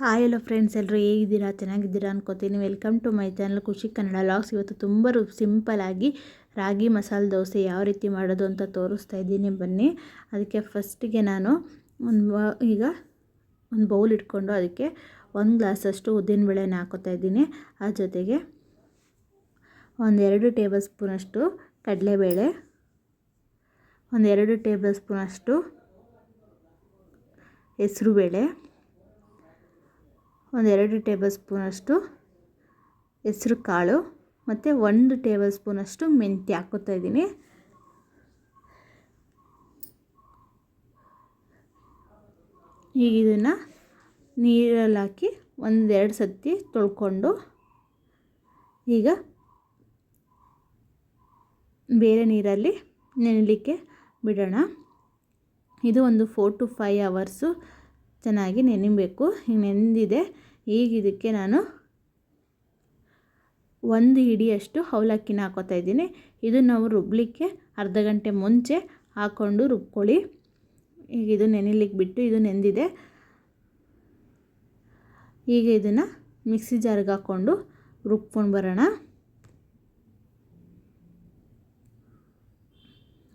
Hi ಎಲ್ಲೋ friends ಎಲ್ಲರೂ ಹೇಗಿದ್ದೀರಾ? ಚೆನ್ನಾಗಿದ್ದೀರಾ ಅನ್ಕೋತೀನಿ. ವೆಲ್ಕಮ್ ಟು ಮೈ ಚಾನಲ್ ಖುಷಿ ಕನ್ನಡ ಲಾಗ್ಸ್ ಇವತ್ತು ತುಂಬ ಸಿಂಪಲ್ ಸಿಂಪಲಾಗಿ ರಾಗಿ ಮಸಾಲೆ ದೋಸೆ ಯಾವ ರೀತಿ ಮಾಡೋದು ಅಂತ ತೋರಿಸ್ತಾ ಇದ್ದೀನಿ. ಬನ್ನಿ. ಅದಕ್ಕೆ ಫಸ್ಟಿಗೆ ನಾನು ಒಂದು ಈಗ ಒಂದು ಬೌಲ್ ಇಟ್ಕೊಂಡು ಅದಕ್ಕೆ ಒಂದು ಗ್ಲಾಸಷ್ಟು ಉದ್ದಿನಬೇಳೆನ ಹಾಕೋತಾ ಇದ್ದೀನಿ. ಆ ಜೊತೆಗೆ ಒಂದೆರಡು ಟೇಬಲ್ ಸ್ಪೂನಷ್ಟು ಕಡಲೆಬೇಳೆ ಒಂದೆರಡು ಟೇಬಲ್ ಸ್ಪೂನಷ್ಟು ಹೆಸರುಬೇಳೆ ಒಂದೆರಡು ಟೇಬಲ್ ಸ್ಪೂನಷ್ಟು ಹೆಸ್ರು ಕಾಳು ಮತ್ತು ಒಂದು ಟೇಬಲ್ ಸ್ಪೂನಷ್ಟು ಮೆಂತ್ಯ ಹಾಕೋತಾ ಇದ್ದೀನಿ. ಈಗ ಇದನ್ನು ನೀರಲ್ಲಿ ಹಾಕಿ ಒಂದೆರಡು ಸತಿ ತೊಳ್ಕೊಂಡು ಈಗ ಬೇರೆ ನೀರಲ್ಲಿ ನೆನಲಿಕ್ಕೆ ಬಿಡೋಣ. ಇದು ಒಂದು ಫೋರ್ ಟು ಫೈವ್ ಅವರ್ಸು ಚೆನ್ನಾಗಿ ನೆನಿಬೇಕು. ಈಗ ನೆಂದಿದೆ ಈಗ ಇದಕ್ಕೆ ನಾನು ಒಂದು ಹಿಡಿಯಷ್ಟು ಅವಲಕ್ಕಿನ ಹಾಕೋತಾ ಇದ್ದೀನಿ. ಇದು ನಾವು ರುಬ್ಬಲಿಕ್ಕೆ ಅರ್ಧ ಗಂಟೆ ಮುಂಚೆ ಹಾಕ್ಕೊಂಡು ರುಬ್ಕೊಳ್ಳಿ. ಈಗ ಇದು ನೆನಿಲಿಕ್ಕೆ ಬಿಟ್ಟು ಇದು ನೆಂದಿದೆ. ಈಗ ಇದನ್ನು ಮಿಕ್ಸಿ ಜಾರ್ಗೆ ಹಾಕ್ಕೊಂಡು ರುಬ್ಕೊಂಡು ಬರೋಣ.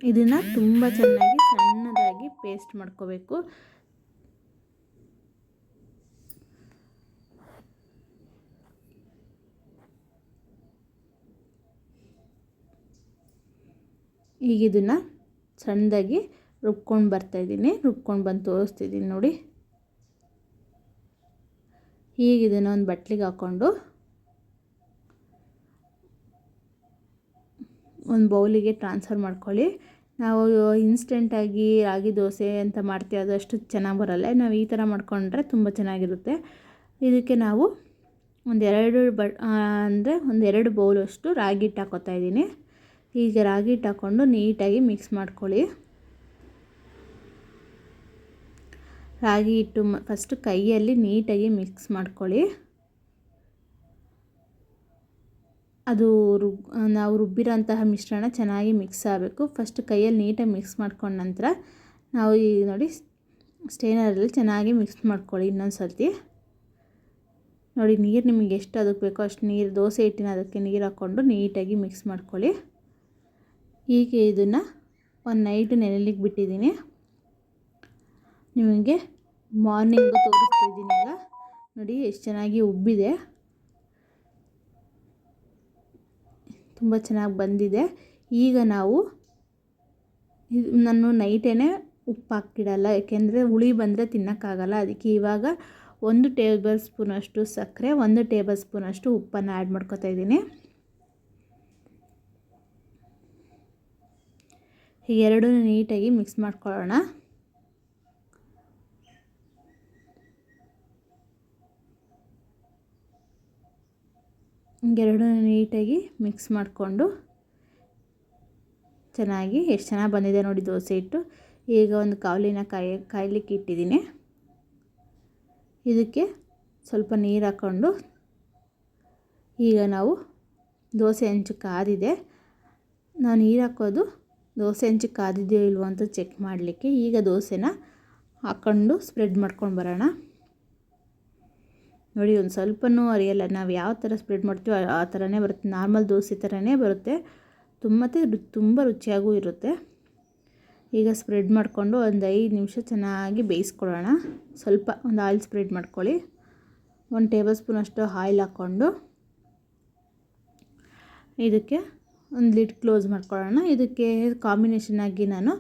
ಇದನ್ನು ತುಂಬ ಚೆನ್ನಾಗಿ ಸಣ್ಣದಾಗಿ ಪೇಸ್ಟ್ ಮಾಡ್ಕೋಬೇಕು. ಈಗ ಇದನ್ನು ಸಣ್ಣದಾಗಿ ರುಬ್ಕೊಂಡು ಬರ್ತಾಯಿದ್ದೀನಿ ರುಬ್ಕೊಂಡು ಬಂದು ತೋರಿಸ್ತಿದ್ದೀನಿ ನೋಡಿ. ಈಗ ಇದನ್ನು ಒಂದು ಬಟ್ಲಿಗೆ ಹಾಕ್ಕೊಂಡು ಒಂದು ಬೌಲಿಗೆ ಟ್ರಾನ್ಸ್ಫರ್ ಮಾಡ್ಕೊಳ್ಳಿ. ನಾವು ಇನ್ಸ್ಟೆಂಟಾಗಿ ರಾಗಿ ದೋಸೆ ಅಂತ ಮಾಡ್ತೀವಿ ಅದು ಚೆನ್ನಾಗಿ ಬರಲ್ಲ. ನಾವು ಈ ಥರ ಮಾಡ್ಕೊಂಡ್ರೆ ತುಂಬ ಚೆನ್ನಾಗಿರುತ್ತೆ. ಇದಕ್ಕೆ ನಾವು ಒಂದೆರಡು ಬ ಅಂದರೆ ಒಂದೆರಡು ಬೌಲಷ್ಟು ರಾಗಿ ಹಿಟ್ಟು ಹಾಕೋತಾ ಇದ್ದೀನಿ. ಈಗ ರಾಗಿ ಹಿಟ್ಟು ಹಾಕ್ಕೊಂಡು ನೀಟಾಗಿ ಮಿಕ್ಸ್ ಮಾಡ್ಕೊಳ್ಳಿ. ರಾಗಿ ಹಿಟ್ಟು ಫಸ್ಟು ಕೈಯಲ್ಲಿ ನೀಟಾಗಿ ಮಿಕ್ಸ್ ಮಾಡ್ಕೊಳ್ಳಿ. ಅದು ರುಬ್ ನಾವು ರುಬ್ಬಿರೋಂತಹ ಮಿಶ್ರಣ ಚೆನ್ನಾಗಿ ಮಿಕ್ಸ್ ಆಗಬೇಕು. ಫಸ್ಟ್ ಕೈಯಲ್ಲಿ ನೀಟಾಗಿ ಮಿಕ್ಸ್ ಮಾಡ್ಕೊಂಡ ನಂತರ ನಾವು ಈಗ ನೋಡಿ ಸ್ಟೇನರಲ್ಲಿ ಚೆನ್ನಾಗಿ ಮಿಕ್ಸ್ ಮಾಡ್ಕೊಳ್ಳಿ ಇನ್ನೊಂದು ಸರ್ತಿ ನೋಡಿ ನೀರು ನಿಮಗೆ ಎಷ್ಟು ಅದಕ್ಕೆ ಬೇಕೋ ಅಷ್ಟು ನೀರು, ದೋಸೆ ಹಿಟ್ಟಿನ ಅದಕ್ಕೆ ನೀರು ಹಾಕ್ಕೊಂಡು ನೀಟಾಗಿ ಮಿಕ್ಸ್ ಮಾಡ್ಕೊಳ್ಳಿ. ಹೀಗೆ ಇದನ್ನು ಒಂದು ನೈಟ್ ನೆನೆಲಿಕ್ಕೆ ಬಿಟ್ಟಿದ್ದೀನಿ. ನಿಮಗೆ ಮಾರ್ನಿಂಗು ತೋರಿಸ್ತಿದ್ದೀನಿ ಈಗ. ನೋಡಿ, ಎಷ್ಟು ಚೆನ್ನಾಗಿ ಉಬ್ಬಿದೆ. ತುಂಬ ಚೆನ್ನಾಗಿ ಬಂದಿದೆ. ಈಗ ನಾವು ನಾನು ನೈಟೇ ಉಪ್ಪು ಹಾಕಿಡಲ್ಲ ಯಾಕೆಂದರೆ ಹುಳಿ ಬಂದರೆ ತಿನ್ನೋಕ್ಕಾಗಲ್ಲ. ಅದಕ್ಕೆ ಇವಾಗ ಒಂದು ಟೇಬಲ್ ಸ್ಪೂನಷ್ಟು ಸಕ್ಕರೆ, ಒಂದು ಟೇಬಲ್ ಸ್ಪೂನಷ್ಟು ಉಪ್ಪನ್ನು ಆ್ಯಡ್ ಮಾಡ್ಕೊತಾ ಇದ್ದೀನಿ. ಎರಡೂ ನೀಟಾಗಿ ಮಿಕ್ಸ್ ಮಾಡ್ಕೊಳ್ಳೋಣ. ಎರಡೂ ನೀಟಾಗಿ ಮಿಕ್ಸ್ ಮಾಡಿಕೊಂಡು ಚೆನ್ನಾಗಿ ಎಷ್ಟು ಚೆನ್ನಾಗಿ ಬಂದಿದೆ ನೋಡಿ ದೋಸೆ ಇಟ್ಟು ಈಗ ಒಂದು ಕಾವಲಿನ ಕಾಯಿ ಕಾಯ್ಲಿಕ್ಕೆ ಇಟ್ಟಿದ್ದೀನಿ. ಇದಕ್ಕೆ ಸ್ವಲ್ಪ ನೀರು ಹಾಕ್ಕೊಂಡು ಈಗ ನಾವು ದೋಸೆ ಹಂಚು ಕಾದಿದೆ ನಾವು ನೀರು ಹಾಕೋದು ದೋಸೆ ಹಂಚು ಕಾದಿದೆಯೋ ಇಲ್ವೋ ಅಂತ ಚೆಕ್ ಮಾಡಲಿಕ್ಕೆ ಈಗ ದೋಸೆನ ಹಾಕ್ಕೊಂಡು ಸ್ಪ್ರೆಡ್ ಮಾಡ್ಕೊಂಡು ಬರೋಣ. ನೋಡಿ ಒಂದು ಸ್ವಲ್ಪನೂ ಅರಿಯಲ್ಲ ನಾವು ಯಾವ ಥರ ಸ್ಪ್ರೆಡ್ ಮಾಡ್ತೀವೋ ಆ ಥರನೇ ಬರುತ್ತೆ. ನಾರ್ಮಲ್ ದೋಸೆ ಥರನೇ ಬರುತ್ತೆ. ತುಂಬ ತುಂಬ ರುಚಿಯಾಗೂ ಇರುತ್ತೆ. ಈಗ ಸ್ಪ್ರೆಡ್ ಮಾಡಿಕೊಂಡು ಒಂದು ಐದು ನಿಮಿಷ ಚೆನ್ನಾಗಿ ಬೇಯಿಸ್ಕೊಳ್ಳೋಣ. ಸ್ವಲ್ಪ ಒಂದು ಆಯಿಲ್ ಸ್ಪ್ರೆಡ್ ಮಾಡ್ಕೊಳ್ಳಿ. ಒಂದು ಟೇಬಲ್ ಸ್ಪೂನ್ ಅಷ್ಟು ಆಯಿಲ್ ಹಾಕ್ಕೊಂಡು ಇದಕ್ಕೆ ಒಂದು ಲಿಡ್ ಕ್ಲೋಸ್ ಮಾಡ್ಕೊಳ್ಳೋಣ. ಇದಕ್ಕೆ ಕಾಂಬಿನೇಷನಾಗಿ ನಾನು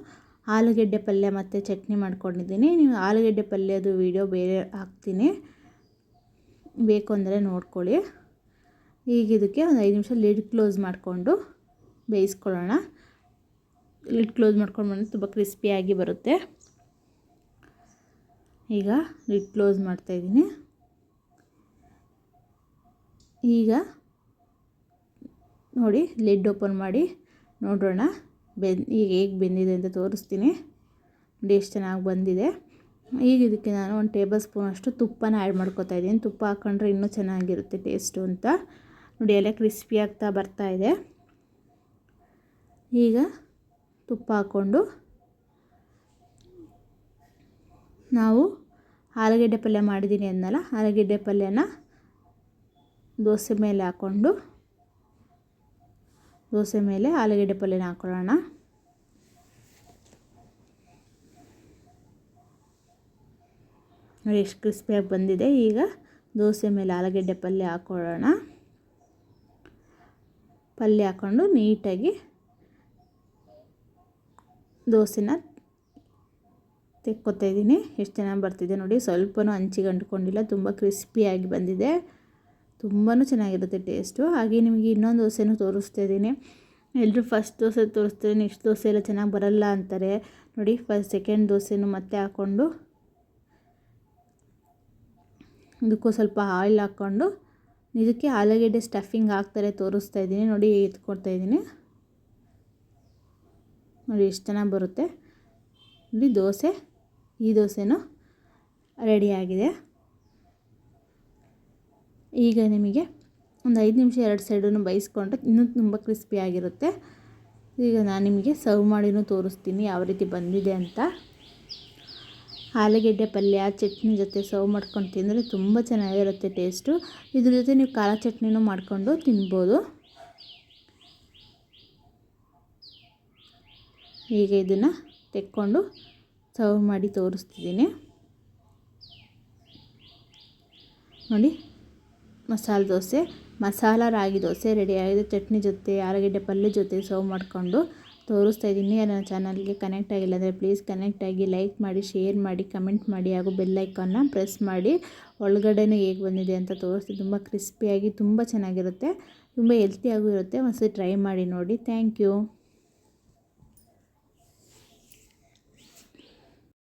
ಆಲೂಗೆಡ್ಡೆ ಪಲ್ಯ ಮತ್ತು ಚಟ್ನಿ ಮಾಡ್ಕೊಂಡಿದ್ದೀನಿ. ನೀವು ಆಲೂಗೆಡ್ಡೆ ಪಲ್ಯದು ವೀಡಿಯೋ ಬೇರೆ ಹಾಕ್ತೀನಿ. ಬೇಕು ಅಂದರೆ ನೋಡ್ಕೊಳ್ಳಿ. ಈಗ ಇದಕ್ಕೆ ಒಂದು ಐದು ನಿಮಿಷ ಲಿಡ್ ಕ್ಲೋಸ್ ಮಾಡಿಕೊಂಡು ಬೇಯಿಸ್ಕೊಳ್ಳೋಣ. ಲಿಡ್ ಕ್ಲೋಸ್ ಮಾಡ್ಕೊಂಡು ಬಂದರೆ ತುಂಬ ಕ್ರಿಸ್ಪಿಯಾಗಿ ಬರುತ್ತೆ. ಈಗ ಲಿಡ್ ಕ್ಲೋಸ್ ಮಾಡ್ತಾಯಿದ್ದೀನಿ ಈಗ ನೋಡಿ ಲಿಡ್ ಓಪನ್ ಮಾಡಿ ನೋಡೋಣ. ಬೆನ್ ಈಗ ಹೇಗೆ ಬೆಂದಿದೆ ಅಂತ ತೋರಿಸ್ತೀನಿ. ನೋಡಿ, ಎಷ್ಟು ಚೆನ್ನಾಗಿ ಬಂದಿದೆ. ಈಗ ಇದಕ್ಕೆ ನಾನು ಒಂದು ಟೇಬಲ್ ಸ್ಪೂನ್ ಅಷ್ಟು ತುಪ್ಪನ ಆ್ಯಡ್ ಮಾಡ್ಕೊತಾ ಇದ್ದೀನಿ. ತುಪ್ಪ ಹಾಕ್ಕೊಂಡ್ರೆ ಇನ್ನೂ ಚೆನ್ನಾಗಿರುತ್ತೆ ಟೇಸ್ಟು ಅಂತ. ನೋಡಿ ಎಲ್ಲ ಕ್ರಿಸ್ಪಿ ಆಗ್ತಾ ಬರ್ತಾ ಇದೆ. ಈಗ ತುಪ್ಪ ಹಾಕ್ಕೊಂಡು ನಾವು ಆಲೂಗಡ್ಡೆ ಪಲ್ಯ ಮಾಡಿದ್ದೀನಿ ಅಂದಲ್ಲ ಆಲೂಗೆಡ್ಡೆ ಪಲ್ಯನ ದೋಸೆ ಮೇಲೆ ಹಾಕ್ಕೊಂಡು ದೋಸೆ ಮೇಲೆ ಆಲೂಗಡ್ಡೆ ಪಲ್ಯನ ಹಾಕ್ಕೊಳ್ಳೋಣ ನೋಡಿ, ಎಷ್ಟು ಕ್ರಿಸ್ಪಿಯಾಗಿ ಬಂದಿದೆ. ಈಗ ದೋಸೆ ಮೇಲೆ ಆಲೂಗೆಡ್ಡೆ ಪಲ್ಯ ಹಾಕ್ಕೊಳ್ಳೋಣ ಪಲ್ಯ ಹಾಕ್ಕೊಂಡು ನೀಟಾಗಿ ದೋಸೆನ ತೆಕ್ಕೊತಾ ಇದ್ದೀನಿ. ಎಷ್ಟು ಚೆನ್ನಾಗಿ ಬರ್ತಿದೆ ನೋಡಿ. ಸ್ವಲ್ಪನೂ ಹಂಚಿಗೆ ಅಂಟ್ಕೊಂಡಿಲ್ಲ. ತುಂಬ ಕ್ರಿಸ್ಪಿಯಾಗಿ ಬಂದಿದೆ. ತುಂಬಾ ಚೆನ್ನಾಗಿರುತ್ತೆ ಟೇಸ್ಟು ಹಾಗೆ ನಿಮಗೆ ಇನ್ನೊಂದು ದೋಸೆನೂ ತೋರಿಸ್ತಾ ಇದ್ದೀನಿ. ಎಲ್ಲರೂ ಫಸ್ಟ್ ದೋಸೆ ತೋರಿಸ್ತಾರೆ ನೆಕ್ಸ್ಟ್ ದೋಸೆ ಎಲ್ಲ ಚೆನ್ನಾಗಿ ಬರಲ್ಲ ಅಂತಾರೆ. ನೋಡಿ ಫಸ್ಟ್ ಸೆಕೆಂಡ್ ದೋಸೆನೂ ಮತ್ತೆ ಹಾಕ್ಕೊಂಡು ಇದಕ್ಕೂ ಸ್ವಲ್ಪ ಆಯಿಲ್ ಹಾಕ್ಕೊಂಡು ಇದಕ್ಕೆ ಆಲೂಗೆಡ್ಡೆ ಸ್ಟಫಿಂಗ್ ಹಾಕ್ತಾರೆ ತೋರಿಸ್ತಾ ಇದ್ದೀನಿ. ನೋಡಿ, ಎತ್ಕೊಡ್ತಾ ಇದ್ದೀನಿ. ನೋಡಿ, ಎಷ್ಟು ಚೆನ್ನಾಗಿ ಬರುತ್ತೆ. ನೋಡಿ, ದೋಸೆ, ಈ ದೋಸೆನೂ ರೆಡಿಯಾಗಿದೆ ಈಗ ನಿಮಗೆ ಒಂದು ಐದು ನಿಮಿಷ ಎರಡು ಸೈಡನ್ನು ಬೇಯಿಸ್ಕೊಂಡ್ರೆ ಇನ್ನೂ ತುಂಬ ಕ್ರಿಸ್ಪಿಯಾಗಿರುತ್ತೆ ಈಗ ನಾನು ನಿಮಗೆ ಸರ್ವ್ ಮಾಡಿನೂ ತೋರಿಸ್ತೀನಿ ಯಾವ ರೀತಿ ಬಂದಿದೆ ಅಂತ. ಆಲೂಗೆಡ್ಡೆ ಪಲ್ಯ, ಚಟ್ನಿ ಜೊತೆ ಸರ್ವ್ ಮಾಡ್ಕೊಂಡು ತಿಂದರೆ ತುಂಬ ಚೆನ್ನಾಗಿರುತ್ತೆ ಟೇಸ್ಟು. ಇದ್ರ ಜೊತೆ ನೀವು ಖಾರ ಚಟ್ನಿನೂ ಮಾಡಿಕೊಂಡು ತಿನ್ಬೋದು. ಈಗ ಇದನ್ನು ತೆಕ್ಕೊಂಡು ಸರ್ವ್ ಮಾಡಿ ತೋರಿಸ್ತಿದ್ದೀನಿ. ನೋಡಿ. ಮಸಾಲೆ ದೋಸೆ, ಮಸಾಲ ರಾಗಿ ದೋಸೆ ರೆಡಿಯಾಗಿದೆ ಚಟ್ನಿ ಜೊತೆ, ಆಲೂಗಡ್ಡೆ ಪಲ್ಯ ಜೊತೆ ಸರ್ವ್ ಮಾಡಿಕೊಂಡು ತೋರಿಸ್ತಾ ಇದ್ದೀನಿ. ನನ್ನ ಚಾನಲ್ಗೆ ಕನೆಕ್ಟ್ ಆಗಿಲ್ಲ ಅಂದರೆ ಪ್ಲೀಸ್ ಕನೆಕ್ಟ್ ಆಗಿ ಲೈಕ್ ಮಾಡಿ ಶೇರ್ ಮಾಡಿ ಕಮೆಂಟ್ ಮಾಡಿ, ಹಾಗೂ ಬೆಲ್ಲೈಕನ್ನ ಪ್ರೆಸ್ ಮಾಡಿ. ಒಳಗಡೆನೂ ಹೇಗೆ ಬಂದಿದೆ ಅಂತ ತೋರಿಸ್ತೀನಿ. ತುಂಬ ಕ್ರಿಸ್ಪಿಯಾಗಿ ತುಂಬ ಚೆನ್ನಾಗಿರುತ್ತೆ. ತುಂಬ ಹೆಲ್ತಿಯಾಗೂ ಇರುತ್ತೆ. ಒಂದ್ಸತಿ ಟ್ರೈ ಮಾಡಿ ನೋಡಿ. Thank you